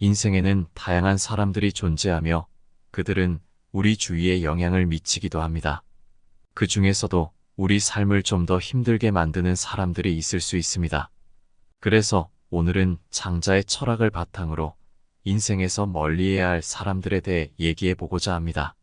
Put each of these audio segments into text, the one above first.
인생에는 다양한 사람들이 존재하며 그들은 우리 주위에 영향을 미치기도 합니다. 그 중에서도 우리 삶을 좀 더 힘들게 만드는 사람들이 있을 수 있습니다. 그래서 오늘은 장자의 철학을 바탕으로 인생에서 멀리해야 할 사람들에 대해 얘기해 보고자 합니다.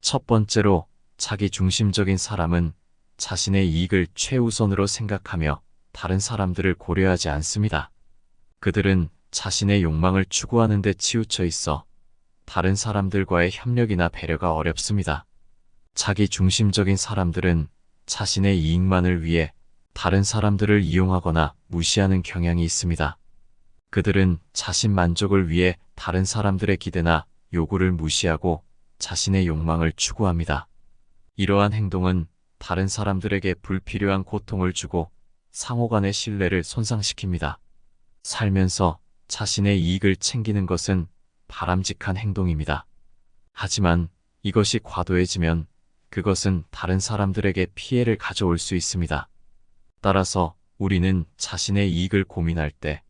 첫 번째로 자기 중심적인 사람은 자신의 이익을 최우선으로 생각하며 다른 사람들을 고려하지 않습니다. 그들은 자신의 욕망을 추구하는 데 치우쳐 있어 다른 사람들과의 협력이나 배려가 어렵습니다. 자기 중심적인 사람들은 자신의 이익만을 위해 다른 사람들을 이용하거나 무시하는 경향이 있습니다. 그들은 자신 만족을 위해 다른 사람들의 기대나 요구를 무시하고 자신의 욕망을 추구합니다. 이러한 행동은 다른 사람들에게 불필요한 고통을 주고 상호 간의 신뢰를 손상시킵니다. 살면서 자신의 이익을 챙기는 것은 바람직한 행동입니다. 하지만 이것이 과도해지면 그것은 다른 사람들에게 피해를 가져올 수 있습니다. 따라서 우리는 자신의 이익을 고민할 때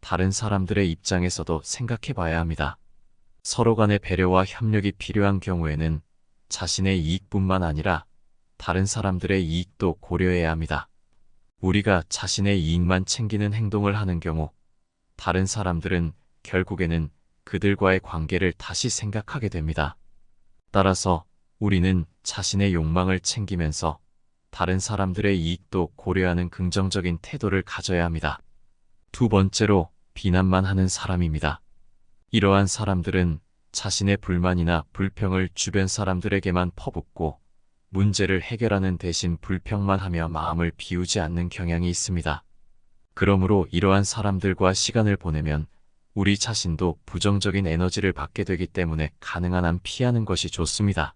다른 사람들의 입장에서도 생각해 봐야 합니다. 서로 간의 배려와 협력이 필요한 경우에는 자신의 이익뿐만 아니라 다른 사람들의 이익도 고려해야 합니다. 우리가 자신의 이익만 챙기는 행동을 하는 경우 다른 사람들은 결국에는 그들과의 관계를 다시 생각하게 됩니다. 따라서 우리는 자신의 욕망을 챙기면서 다른 사람들의 이익도 고려하는 긍정적인 태도를 가져야 합니다. 두 번째로 비난만 하는 사람입니다. 이러한 사람들은 자신의 불만이나 불평을 주변 사람들에게만 퍼붓고 문제를 해결하는 대신 불평만 하며 마음을 비우지 않는 경향이 있습니다. 그러므로 이러한 사람들과 시간을 보내면 우리 자신도 부정적인 에너지를 받게 되기 때문에 가능한 한 피하는 것이 좋습니다.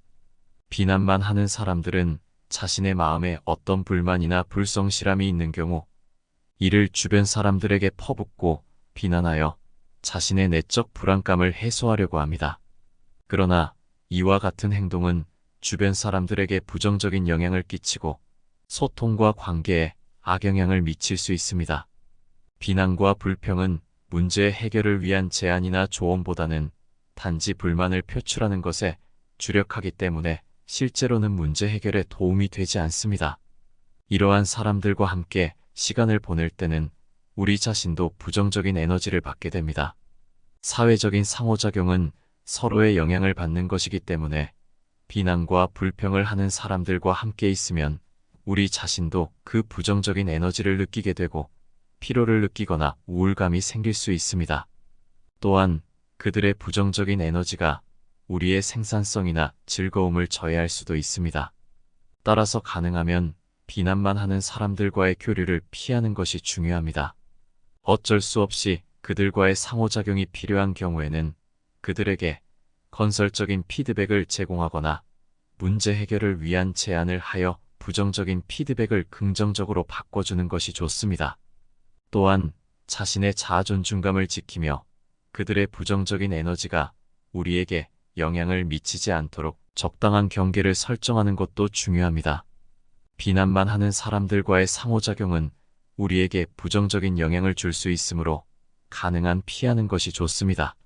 비난만 하는 사람들은 자신의 마음에 어떤 불만이나 불성실함이 있는 경우 이를 주변 사람들에게 퍼붓고 비난하여 자신의 내적 불안감을 해소하려고 합니다. 그러나 이와 같은 행동은 주변 사람들에게 부정적인 영향을 끼치고 소통과 관계에 악영향을 미칠 수 있습니다. 비난과 불평은 문제 해결을 위한 제안이나 조언보다는 단지 불만을 표출하는 것에 주력하기 때문에 실제로는 문제 해결에 도움이 되지 않습니다. 이러한 사람들과 함께 시간을 보낼 때는 우리 자신도 부정적인 에너지를 받게 됩니다. 사회적인 상호작용은 서로의 영향을 받는 것이기 때문에 비난과 불평을 하는 사람들과 함께 있으면 우리 자신도 그 부정적인 에너지를 느끼게 되고 피로를 느끼거나 우울감이 생길 수 있습니다. 또한 그들의 부정적인 에너지가 우리의 생산성이나 즐거움을 저해할 수도 있습니다. 따라서 가능하면 비난만 하는 사람들과의 교류를 피하는 것이 중요합니다. 어쩔 수 없이 그들과의 상호작용이 필요한 경우에는 그들에게 건설적인 피드백을 제공하거나 문제 해결을 위한 제안을 하여 부정적인 피드백을 긍정적으로 바꿔주는 것이 좋습니다. 또한 자신의 자존중감을 지키며 그들의 부정적인 에너지가 우리에게 영향을 미치지 않도록 적당한 경계를 설정하는 것도 중요합니다. 비난만 하는 사람들과의 상호작용은 우리에게 부정적인 영향을 줄 수 있으므로 가능한 피하는 것이 좋습니다.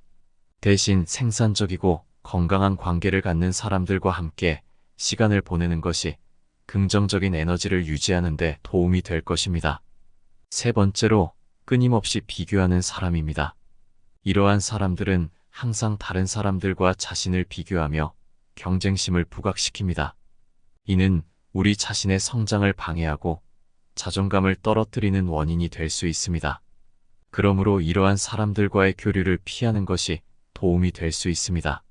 대신 생산적이고 건강한 관계를 갖는 사람들과 함께 시간을 보내는 것이 긍정적인 에너지를 유지하는 데 도움이 될 것입니다. 세 번째로 끊임없이 비교하는 사람입니다. 이러한 사람들은 항상 다른 사람들과 자신을 비교하며 경쟁심을 부각시킵니다. 이는 우리 자신의 성장을 방해하고 자존감을 떨어뜨리는 원인이 될 수 있습니다. 그러므로 이러한 사람들과의 교류를 피하는 것이 도움이 될 수 있습니다.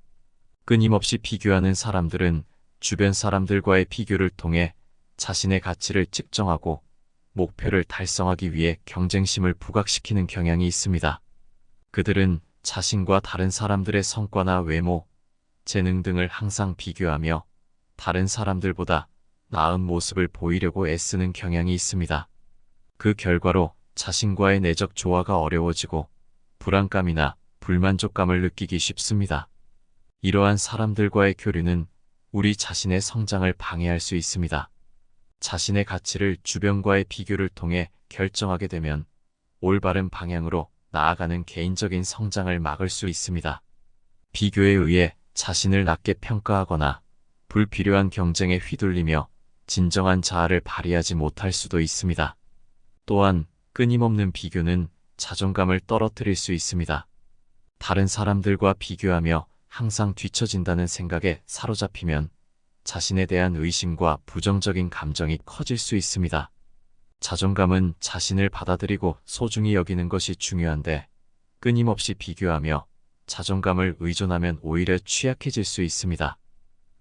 끊임없이 비교하는 사람들은 주변 사람들과의 비교를 통해 자신의 가치를 측정하고 목표를 달성하기 위해 경쟁심을 부각시키는 경향이 있습니다. 그들은 자신과 다른 사람들의 성과나 외모, 재능 등을 항상 비교하며 다른 사람들보다 나은 모습을 보이려고 애쓰는 경향이 있습니다. 그 결과로 자신과의 내적 조화가 어려워지고 불안감이나 불만족감을 느끼기 쉽습니다. 이러한 사람들과의 교류는 우리 자신의 성장을 방해할 수 있습니다. 자신의 가치를 주변과의 비교를 통해 결정하게 되면 올바른 방향으로 나아가는 개인적인 성장을 막을 수 있습니다. 비교에 의해 자신을 낮게 평가하거나 불필요한 경쟁에 휘둘리며 진정한 자아를 발휘하지 못할 수도 있습니다. 또한 끊임없는 비교는 자존감을 떨어뜨릴 수 있습니다. 다른 사람들과 비교하며 항상 뒤처진다는 생각에 사로잡히면 자신에 대한 의심과 부정적인 감정이 커질 수 있습니다. 자존감은 자신을 받아들이고 소중히 여기는 것이 중요한데 끊임없이 비교하며 자존감을 의존하면 오히려 취약해질 수 있습니다.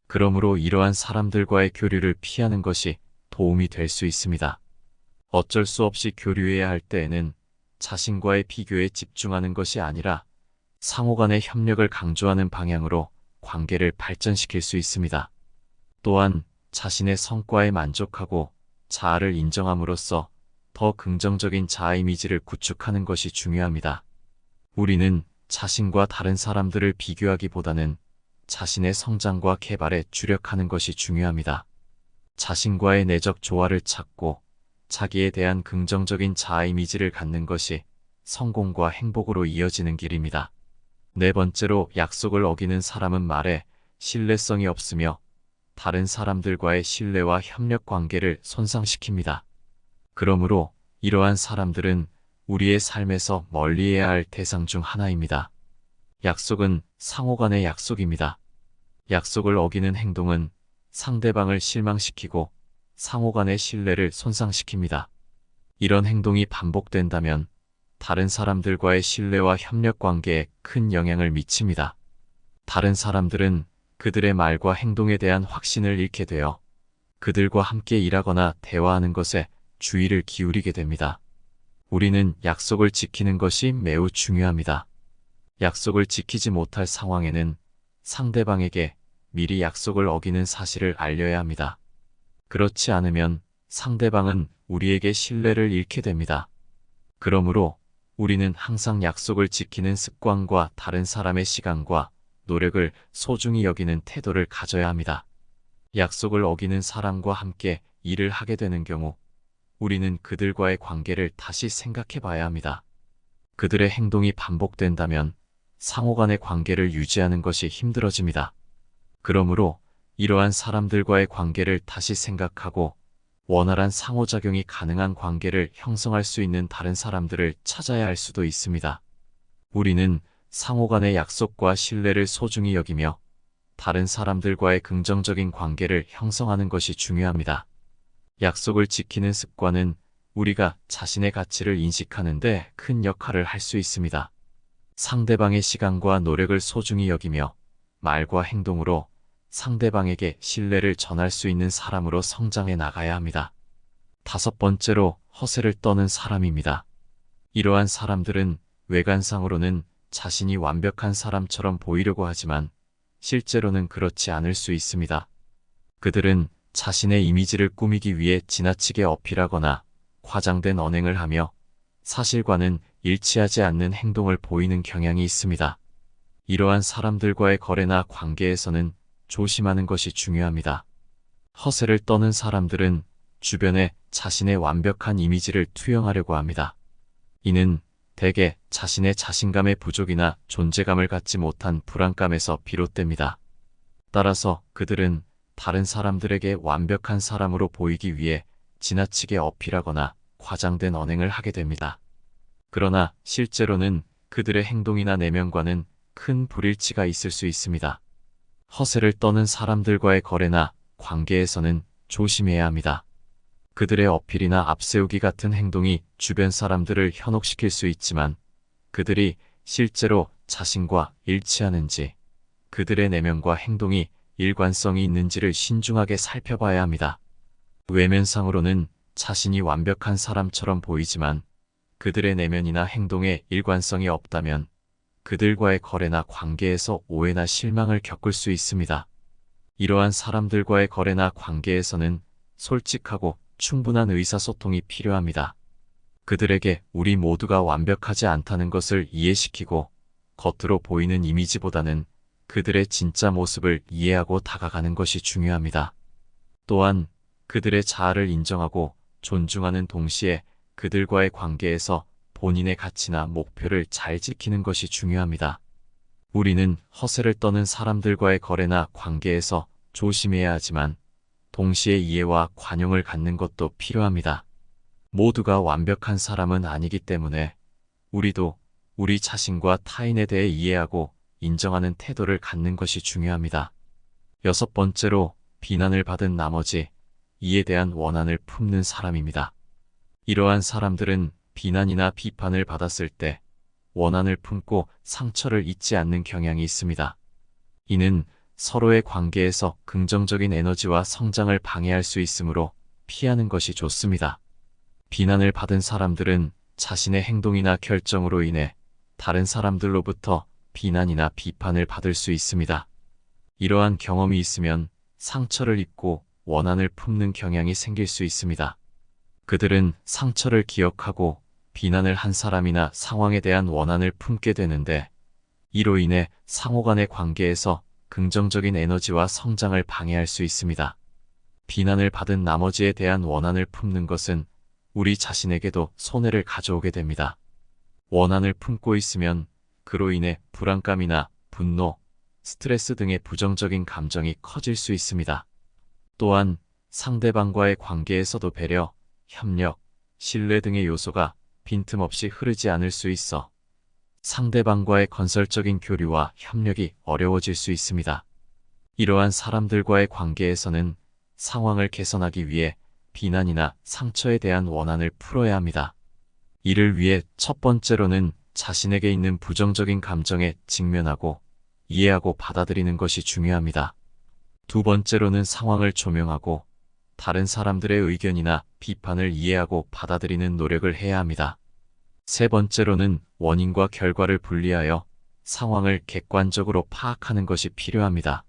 그러므로 이러한 사람들과의 교류를 피하는 것이 도움이 될 수 있습니다. 어쩔 수 없이 교류해야 할 때에는 자신과의 비교에 집중하는 것이 아니라 상호 간의 협력을 강조하는 방향으로 관계를 발전시킬 수 있습니다. 또한 자신의 성과에 만족하고 자아를 인정함으로써 더 긍정적인 자아 이미지를 구축하는 것이 중요합니다. 우리는 자신과 다른 사람들을 비교하기보다는 자신의 성장과 개발에 주력하는 것이 중요합니다. 자신과의 내적 조화를 찾고 자기에 대한 긍정적인 자아 이미지를 갖는 것이 성공과 행복으로 이어지는 길입니다. 네 번째로 약속을 어기는 사람은 말에 신뢰성이 없으며 다른 사람들과의 신뢰와 협력 관계를 손상시킵니다. 그러므로 이러한 사람들은 우리의 삶에서 멀리해야 할 대상 중 하나입니다. 약속은 상호 간의 약속입니다. 약속을 어기는 행동은 상대방을 실망시키고 상호 간의 신뢰를 손상시킵니다. 이런 행동이 반복된다면 다른 사람들과의 신뢰와 협력 관계에 큰 영향을 미칩니다. 다른 사람들은 그들의 말과 행동에 대한 확신을 잃게 되어 그들과 함께 일하거나 대화하는 것에 주의를 기울이게 됩니다. 우리는 약속을 지키는 것이 매우 중요합니다. 약속을 지키지 못할 상황에는 상대방에게 미리 약속을 어기는 사실을 알려야 합니다. 그렇지 않으면 상대방은 우리에게 신뢰를 잃게 됩니다. 그러므로 우리는 항상 약속을 지키는 습관과 다른 사람의 시간과 노력을 소중히 여기는 태도를 가져야 합니다. 약속을 어기는 사람과 함께 일을 하게 되는 경우 우리는 그들과의 관계를 다시 생각해 봐야 합니다. 그들의 행동이 반복된다면 상호 간의 관계를 유지하는 것이 힘들어집니다. 그러므로 이러한 사람들과의 관계를 다시 생각하고 원활한 상호작용이 가능한 관계를 형성할 수 있는 다른 사람들을 찾아야 할 수도 있습니다. 우리는 상호 간의 약속과 신뢰를 소중히 여기며 다른 사람들과의 긍정적인 관계를 형성하는 것이 중요합니다. 약속을 지키는 습관은 우리가 자신의 가치를 인식하는데 큰 역할을 할 수 있습니다. 상대방의 시간과 노력을 소중히 여기며 말과 행동으로 상대방에게 신뢰를 전할 수 있는 사람으로 성장해 나가야 합니다. 다섯 번째로 허세를 떠는 사람입니다. 이러한 사람들은 외관상으로는 자신이 완벽한 사람처럼 보이려고 하지만 실제로는 그렇지 않을 수 있습니다. 그들은 자신의 이미지를 꾸미기 위해 지나치게 어필하거나 과장된 언행을 하며 사실과는 일치하지 않는 행동을 보이는 경향이 있습니다. 이러한 사람들과의 거래나 관계에서는 조심하는 것이 중요합니다. 허세를 떠는 사람들은 주변에 자신의 완벽한 이미지를 투영하려고 합니다. 이는 대개 자신의 자신감의 부족이나 존재감을 갖지 못한 불안감에서 비롯됩니다. 따라서 그들은 다른 사람들에게 완벽한 사람으로 보이기 위해 지나치게 어필하거나 과장된 언행을 하게 됩니다. 그러나 실제로는 그들의 행동이나 내면과는 큰 불일치가 있을 수 있습니다. 허세를 떠는 사람들과의 거래나 관계에서는 조심해야 합니다. 그들의 어필이나 앞세우기 같은 행동이 주변 사람들을 현혹시킬 수 있지만 그들이 실제로 자신과 일치하는지 그들의 내면과 행동이 일관성이 있는지를 신중하게 살펴봐야 합니다. 외면상으로는 자신이 완벽한 사람처럼 보이지만 그들의 내면이나 행동에 일관성이 없다면 그들과의 거래나 관계에서 오해나 실망을 겪을 수 있습니다. 이러한 사람들과의 거래나 관계에서는 솔직하고 충분한 의사소통이 필요합니다. 그들에게 우리 모두가 완벽하지 않다는 것을 이해시키고 겉으로 보이는 이미지보다는 그들의 진짜 모습을 이해하고 다가가는 것이 중요합니다. 또한 그들의 자아를 인정하고 존중하는 동시에 그들과의 관계에서 본인의 가치나 목표를 잘 지키는 것이 중요합니다. 우리는 허세를 떠는 사람들과의 거래나 관계에서 조심해야 하지만 동시에 이해와 관용을 갖는 것도 필요합니다. 모두가 완벽한 사람은 아니기 때문에 우리도 우리 자신과 타인에 대해 이해하고 인정하는 태도를 갖는 것이 중요합니다. 여섯 번째로 비난을 받은 나머지 이에 대한 원한을 품는 사람입니다. 이러한 사람들은 비난이나 비판을 받았을 때 원한을 품고 상처를 잊지 않는 경향이 있습니다. 이는 서로의 관계에서 긍정적인 에너지와 성장을 방해할 수 있으므로 피하는 것이 좋습니다. 비난을 받은 사람들은 자신의 행동이나 결정으로 인해 다른 사람들로부터 비난이나 비판을 받을 수 있습니다. 이러한 경험이 있으면 상처를 입고 원한을 품는 경향이 생길 수 있습니다. 그들은 상처를 기억하고 비난을 한 사람이나 상황에 대한 원한을 품게 되는데 이로 인해 상호 간의 관계에서 긍정적인 에너지와 성장을 방해할 수 있습니다. 비난을 받은 나머지에 대한 원한을 품는 것은 우리 자신에게도 손해를 가져오게 됩니다. 원한을 품고 있으면 그로 인해 불안감이나 분노, 스트레스 등의 부정적인 감정이 커질 수 있습니다. 또한 상대방과의 관계에서도 배려, 협력, 신뢰 등의 요소가 빈틈없이 흐르지 않을 수 있어 상대방과의 건설적인 교류와 협력이 어려워질 수 있습니다. 이러한 사람들과의 관계에서는 상황을 개선하기 위해 비난이나 상처에 대한 원한을 풀어야 합니다. 이를 위해 첫 번째로는 자신에게 있는 부정적인 감정에 직면하고 이해하고 받아들이는 것이 중요합니다. 두 번째로는 상황을 조명하고 다른 사람들의 의견이나 비판을 이해하고 받아들이는 노력을 해야 합니다. 세 번째로는 원인과 결과를 분리하여 상황을 객관적으로 파악하는 것이 필요합니다.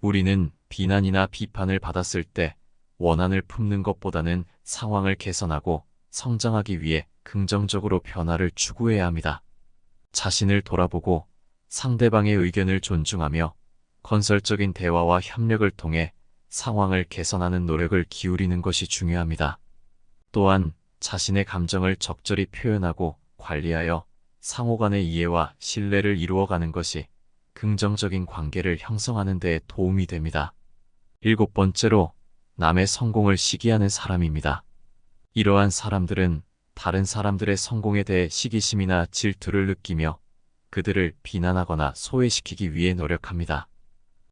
우리는 비난이나 비판을 받았을 때 원한을 품는 것보다는 상황을 개선하고 성장하기 위해 긍정적으로 변화를 추구해야 합니다. 자신을 돌아보고 상대방의 의견을 존중하며 건설적인 대화와 협력을 통해 상황을 개선하는 노력을 기울이는 것이 중요합니다. 또한 자신의 감정을 적절히 표현하고 관리하여 상호 간의 이해와 신뢰를 이루어가는 것이 긍정적인 관계를 형성하는 데 도움이 됩니다. 일곱 번째로 남의 성공을 시기하는 사람입니다. 이러한 사람들은 다른 사람들의 성공에 대해 시기심이나 질투를 느끼며 그들을 비난하거나 소외시키기 위해 노력합니다.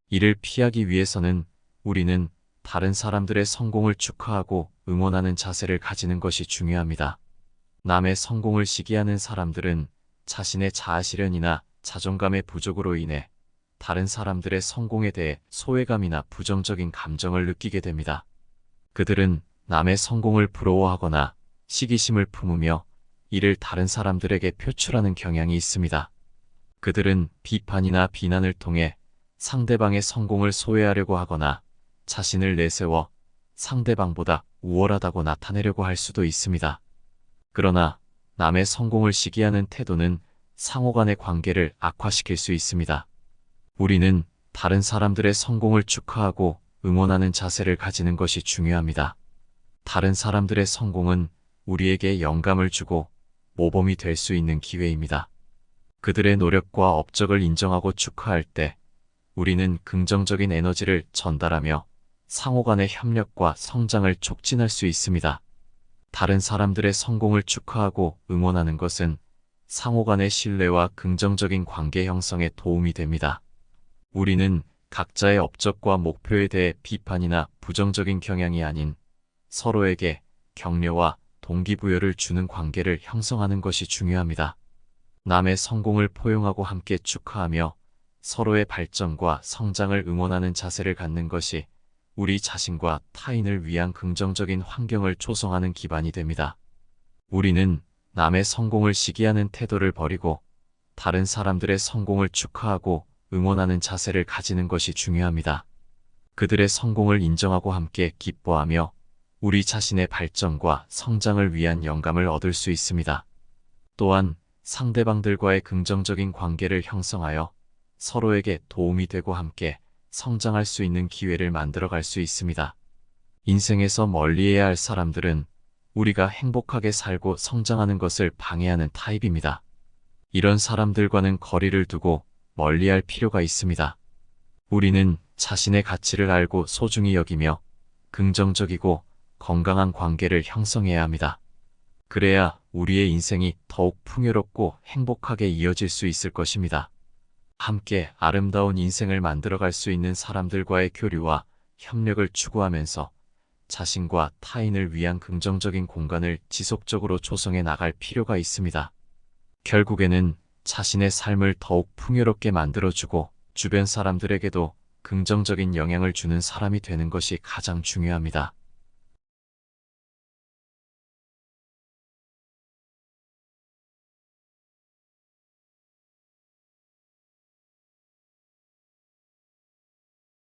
이를 피하기 위해서는 우리는 다른 사람들의 성공을 축하하고 응원하는 자세를 가지는 것이 중요합니다. 남의 성공을 시기하는 사람들은 자신의 자아실현이나 자존감의 부족으로 인해 다른 사람들의 성공에 대해 소외감이나 부정적인 감정을 느끼게 됩니다. 그들은 남의 성공을 부러워하거나 시기심을 품으며 이를 다른 사람들에게 표출하는 경향이 있습니다. 그들은 비판이나 비난을 통해 상대방의 성공을 소외하려고 하거나 자신을 내세워 상대방보다 우월하다고 나타내려고 할 수도 있습니다. 그러나 남의 성공을 시기하는 태도는 상호 간의 관계를 악화시킬 수 있습니다. 우리는 다른 사람들의 성공을 축하하고 응원하는 자세를 가지는 것이 중요합니다. 다른 사람들의 성공은 우리에게 영감을 주고 모범이 될 수 있는 기회입니다. 그들의 노력과 업적을 인정하고 축하할 때 우리는 긍정적인 에너지를 전달하며 상호 간의 협력과 성장을 촉진할 수 있습니다. 다른 사람들의 성공을 축하하고 응원하는 것은 상호 간의 신뢰와 긍정적인 관계 형성에 도움이 됩니다. 우리는 각자의 업적과 목표에 대해 비판이나 부정적인 경향이 아닌 서로에게 격려와 동기부여를 주는 관계를 형성하는 것이 중요합니다. 남의 성공을 포용하고 함께 축하하며 서로의 발전과 성장을 응원하는 자세를 갖는 것이 우리 자신과 타인을 위한 긍정적인 환경을 조성하는 기반이 됩니다. 우리는 남의 성공을 시기하는 태도를 버리고 다른 사람들의 성공을 축하하고 응원하는 자세를 가지는 것이 중요합니다. 그들의 성공을 인정하고 함께 기뻐하며 우리 자신의 발전과 성장을 위한 영감을 얻을 수 있습니다. 또한 상대방들과의 긍정적인 관계를 형성하여 서로에게 도움이 되고 함께 성장할 수 있는 기회를 만들어 갈 수 있습니다. 인생에서 멀리해야 할 사람들은 우리가 행복하게 살고 성장하는 것을 방해하는 타입입니다. 이런 사람들과는 거리를 두고 멀리할 필요가 있습니다. 우리는 자신의 가치를 알고 소중히 여기며 긍정적이고 건강한 관계를 형성해야 합니다. 그래야 우리의 인생이 더욱 풍요롭고 행복하게 이어질 수 있을 것입니다. 함께 아름다운 인생을 만들어갈 수 있는 사람들과의 교류와 협력을 추구하면서 자신과 타인을 위한 긍정적인 공간을 지속적으로 조성해 나갈 필요가 있습니다. 결국에는 자신의 삶을 더욱 풍요롭게 만들어주고 주변 사람들에게도 긍정적인 영향을 주는 사람이 되는 것이 가장 중요합니다.